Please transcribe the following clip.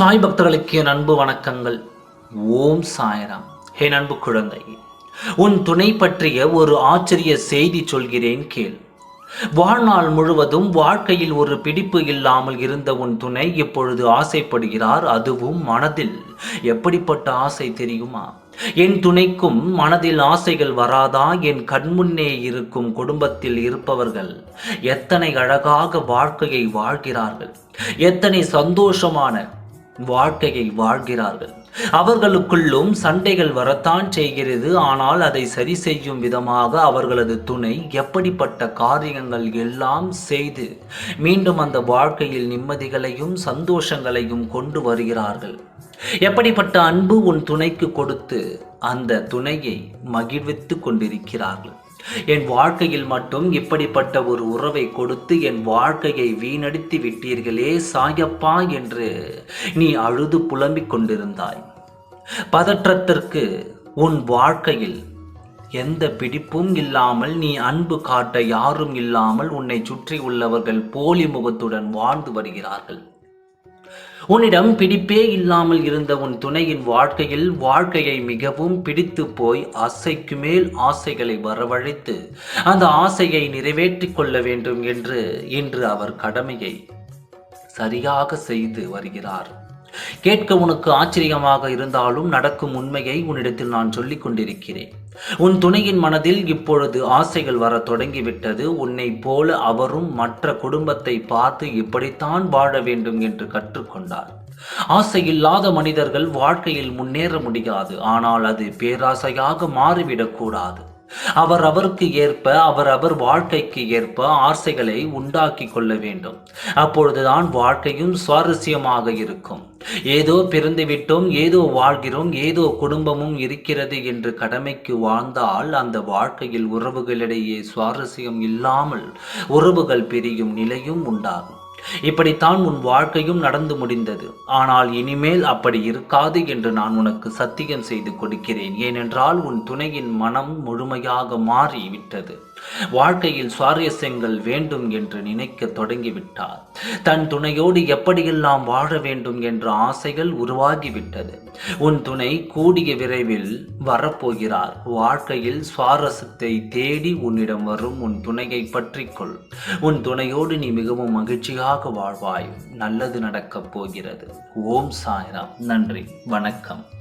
சாய் பக்தர்களுக்கு என் அன்பு வணக்கங்கள். ஓம் சாய்ராம். ஹே அன்பு குழந்தை உன் துணை பற்றிய ஒரு ஆச்சரிய செய்தி சொல்கிறேன் கேள். வாழ்நாள் முழுவதும் வாழ்க்கையில் ஒரு பிடிப்பு இல்லாமல் இருந்த உன் துணை இப்பொழுது ஆசைப்படுகிறார் அதுவும் மனதில். எப்படிப்பட்ட ஆசை தெரியுமா? என் துணைக்கும் மனதில் ஆசைகள் வராதா? என் கண்முன்னே இருக்கும் குடும்பத்தில் இருப்பவர்கள் எத்தனை அழகாக வாழ்க்கையை வாழ்கிறார்கள். எத்தனை சந்தோஷமான வாழ்க்கையை வாழ்கிறார்கள். அவர்களுக்குள்ளும் சண்டைகள் வரத்தான் செய்கிறது. ஆனால் அதை சரி செய்யும் விதமாக அவர்களது துணை எப்படிப்பட்ட காரியங்கள் எல்லாம் செய்து மீண்டும் அந்த வாழ்க்கையில் நிம்மதிகளையும் சந்தோஷங்களையும் கொண்டு வருகிறார்கள். எப்படிப்பட்ட அன்பு உன் துணைக்கு கொடுத்து அந்த துணையை மகிழ்வித்து கொண்டிருக்கிறார்கள். என் வாழ்க்கையில் மட்டும் இப்படிப்பட்ட ஒரு உறவை கொடுத்து என் வாழ்க்கையை வீணடித்து விட்டீர்களே சாயப்பா என்று நீ அழுது புலம்பிக் கொண்டிருந்தாய். பதற்றத்திற்கு உன் வாழ்க்கையில் எந்த பிடிப்பும் இல்லாமல் நீ அன்பு காட்ட யாரும் இல்லாமல் உன்னை சுற்றி உள்ளவர்கள் போலி முகத்துடன் வாழ்ந்து வருகிறார்கள். உன்னிடம் பிடிப்பே இல்லாமல் இருந்த உன் துணையின் வாழ்க்கையில் வாழ்க்கையை மிகவும் பிடித்து போய் ஆசைக்கு மேல் ஆசைகளை வரவழைத்து அந்த ஆசையை நிறைவேற்றிக் கொள்ள வேண்டும் என்று இன்று அவர் கடமையை சரியாக செய்து வருகிறார். கேட்க உனக்கு ஆச்சரியமாக இருந்தாலும் நடக்கும் உண்மையை உன்னிடத்தில் நான் சொல்லிக் கொண்டிருக்கிறேன். உன் துணையின் மனதில் இப்பொழுது ஆசைகள் வர தொடங்கிவிட்டது. உன்னை போல அவரும் மற்ற குடும்பத்தை பார்த்து இப்படித்தான் வாழ வேண்டும் என்று கற்றுக்கொண்டார். ஆசை இல்லாத மனிதர்கள் வாழ்க்கையில் முன்னேற முடியாது. ஆனால் அது பேராசையாக மாறிவிடக்கூடாது அவர் அவருக்கு ஏற்ப அவர் அவர் வாழ்க்கைக்கு ஏற்ப ஆசைகளை உண்டாக்கி கொள்ள வேண்டும். அப்பொழுதுதான் வாழ்க்கையும் சுவாரஸ்யமாக இருக்கும். ஏதோ பிறந்து விட்டோம் ஏதோ வாழ்கிறோம் ஏதோ குடும்பமும் இருக்கிறது என்று கடமைக்கு வாழ்ந்தால் அந்த வாழ்க்கையில் உறவுகளிடையே சுவாரஸ்யம் இல்லாமல் உறவுகள் பிரியும் நிலையும் உண்டாகும். இப்படித்தான் உன் வாழ்க்கையும் நடந்து முடிந்தது. ஆனால் இனிமேல் அப்படி இருக்காது என்று நான் உனக்கு சத்தியம் செய்து கொடுக்கிறேன். ஏனென்றால் உன் துணையின் மனம் முழுமையாக மாறிவிட்டது. வாழ்க்கையில் சுவாரஸ்யங்கள் வேண்டும் என்று நினைக்க தொடங்கிவிட்டார் தன் துணையோடு எப்படியெல்லாம் வாழ வேண்டும் என்ற ஆசைகள் உருவாகிவிட்டது. உன் துணை கூடிய விரைவில் வரப்போகிறார். வாழ்க்கையில் சுவாரஸ்யத்தை தேடி உன்னிடம் வரும் உன் துணையை பற்றிக்கொள். உன் துணையோடு நீ மிகவும் மகிழ்ச்சியாக வாழ்வாய். நல்லது நடக்கப் போகிறது. ஓம் சாய்ராம். நன்றி. வணக்கம்.